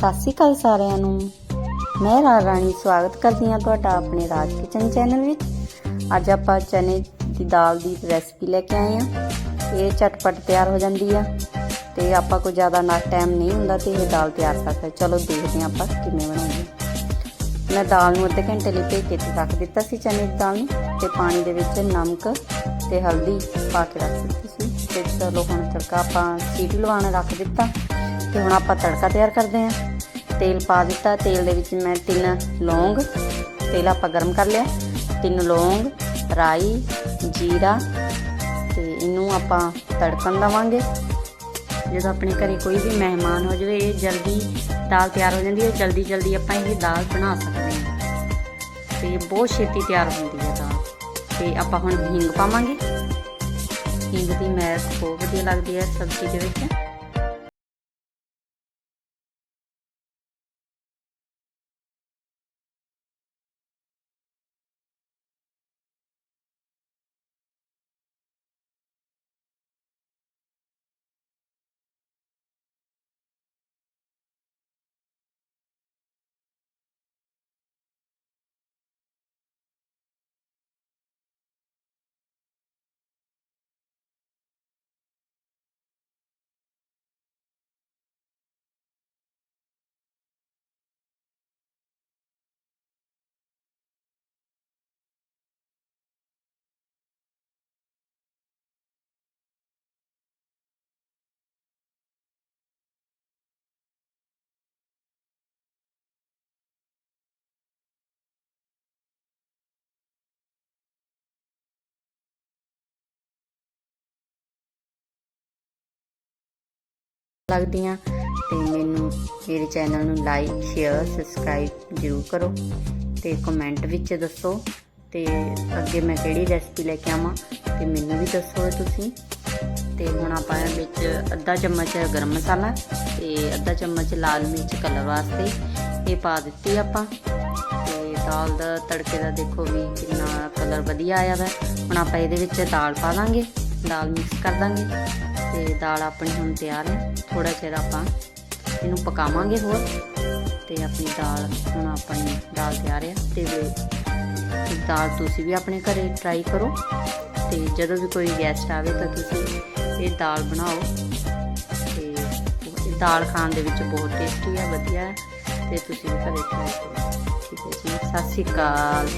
ਸਤਿ ਸ਼੍ਰੀ ਅਕਾਲ ਸਾਰਿਆਂ ਨੂੰ। ਮੈਂ ਰਾਣੀ, ਸਵਾਗਤ ਕਰਦੀ ਹਾਂ ਤੁਹਾਡਾ ਆਪਣੇ ਰਾਜ ਕਿਚਨ ਚੈਨਲ ਵਿੱਚ। ਅੱਜ ਆਪਾਂ ਚਨੇ ਦੀ ਦਾਲ ਦੀ ਰੈਸਪੀ ਲੈ ਕੇ ਆਏ ਹਾਂ। ਇਹ ਝਟਪਟ ਤਿਆਰ ਹੋ ਜਾਂਦੀ ਆ ਤੇ ਆਪਾਂ ਕੋਈ ਜ਼ਿਆਦਾ ਨਾ ਟਾਈਮ ਨਹੀਂ ਹੁੰਦਾ ਤੇ ਇਹ ਦਾਲ ਤਿਆਰ ਕਰ ਚਲੋ ਦੇਖਦੇ ਹਾਂ ਆਪਾਂ ਕਿਵੇਂ ਬਣਾਉਂਦੇ। ਮੈਂ ਦਾਲ ਨੂੰ ਅੱਧੇ ਘੰਟੇ ਲਈ ਭੇਜ ਕੇ ਰੱਖ ਦਿੱਤਾ ਸੀ ਚਨੇ ਦੀ ਦਾਲ ਨੂੰ ਤੇ ਪਾਣੀ ਦੇ ਵਿੱਚ ਨਮਕ ਤੇ ਹਲਦੀ ਪਾ ਕੇ ਰੱਖ ਦਿੱਤੀ ਸੀ। ਤੇ ਚਲੋ ਹੁਣ ਤੜਕਾ ਆਪਾਂ ਸੀਟੀ ਲਵਾਉਣ ਰੱਖ ਦਿੱਤਾ। ਤੇ ਹੁਣ ਆਪਾਂ ਤੜਕਾ ਤਿਆਰ ਕਰਦੇ ਹਾਂ। ਤੇਲ ਪਾ ਦਿੱਤਾ। ਤੇਲ ਦੇ ਵਿੱਚ ਮੈਂ ਤਿੰਨ ਲੌਂਗ, ਤੇਲ ਆਪਾਂ ਗਰਮ ਕਰ ਲਿਆ। ਤਿੰਨ ਲੌਂਗ, ਰਾਈ, ਜੀਰਾ ਤੇ ਇਹਨੂੰ ਆਪਾਂ ਤੜਕਣ ਦਵਾਂਗੇ। ਜਦੋਂ ਆਪਣੇ ਘਰੇ ਕੋਈ ਵੀ ਮਹਿਮਾਨ ਹੋ ਜਾਵੇ, ਇਹ ਜਲਦੀ ਦਾਲ ਤਿਆਰ ਹੋ ਜਾਂਦੀ ਹੈ। ਜਲਦੀ ਜਲਦੀ ਆਪਾਂ ਇਹ ਦਾਲ ਬਣਾ ਸਕਦੇ ਹਾਂ। ਤੇ ਬਹੁਤ ਛੇਤੀ ਤਿਆਰ ਹੁੰਦੀ ਹੈ ਦਾਲ। ਤੇ ਆਪਾਂ ਹੁਣ ਹਿੰਗ ਪਾਵਾਂਗੇ। ਹਿੰਗ ਦੀ ਮੈਸ ਬਹੁਤ ਵਧੀਆ ਲੱਗਦੀ ਹੈ ਸਬਜ਼ੀ ਦੇ ਵਿੱਚ। ਲੱਗਦੀਆਂ ਤੇ ਮੈਨੂੰ ਮੇਰੇ ਚੈਨਲ ਨੂੰ ਲਾਈਕ ਸ਼ੇਅਰ ਸਬਸਕ੍ਰਾਈਬ ਜ਼ਰੂਰ ਕਰੋ ਤੇ ਕਮੈਂਟ ਵਿੱਚ ਦੱਸੋ ਤੇ ਅੱਗੇ ਮੈਂ ਕਿਹੜੀ ਰੈਸਪੀ ਲੈ ਕੇ ਆਵਾਂ ਤੇ ਮੈਨੂੰ ਵੀ ਦੱਸੋ ਤੁਸੀਂ। ਤੇ ਹੁਣ ਆਪਾਂ ਇਹ ਵਿੱਚ ਅੱਧਾ ਚਮਚ ਗਰਮ ਮਸਾਲਾ ਤੇ ਅੱਧਾ ਚਮਚ ਲਾਲ ਮਿਰਚ ਕਲਰ ਵਾਸਤੇ ਇਹ ਪਾ ਦਿੱਤੀ ਆਪਾਂ। ਤੇ ਦਾਲ ਦਾ ਤੜਕੇ ਦਾ ਦੇਖੋ ਵੀ ਕਿੰਨਾ ਕਲਰ ਵਧੀਆ ਆਇਆ ਵਾ। ਹੁਣ ਆਪਾਂ ਇਹਦੇ ਵਿੱਚ ਦਾਲ ਪਾ ਦਾਂਗੇ, ਦਾਲ ਮਿਕਸ ਕਰ ਦਾਂਗੇ। ਤੇ ਦਾਲ ਆਪਣੀ ਹੁਣ ਤਿਆਰ ਹੈ। ਥੋੜਾ ਚਿਰ ਆਪਾਂ ਇਹਨੂੰ ਪਕਾਵਾਂਗੇ ਹੋਰ। ਤੇ ਆਪਣੀ ਦਾਲ ਹੁਣ ਆਪਣੀ ਦਾਲ ਤਿਆਰ ਹੈ। ਤੇ ਦਾਲ ਤੁਸੀਂ ਵੀ ਆਪਣੇ ਘਰੇ ਟਰਾਈ ਕਰੋ। ਤੇ ਜਦੋਂ ਵੀ ਕੋਈ ਗੈਸਟ ਆਵੇ ਤਾਂ ਤੁਸੀਂ ਇਹ ਦਾਲ ਬਣਾਓ। ਤੇ ਦਾਲ ਖਾਣ ਦੇ ਵਿੱਚ ਬਹੁਤ ਟੇਸਟੀ ਹੈ, ਵਧੀਆ ਹੈ। ਤੇ ਤੁਸੀਂ ਵੀ ਘਰੇ ਟਰਾਈ ਕਰੋ। ਠੀਕ ਹੈ ਜੀ। ਸਤਿ ਸ਼੍ਰੀ ਅਕਾਲ।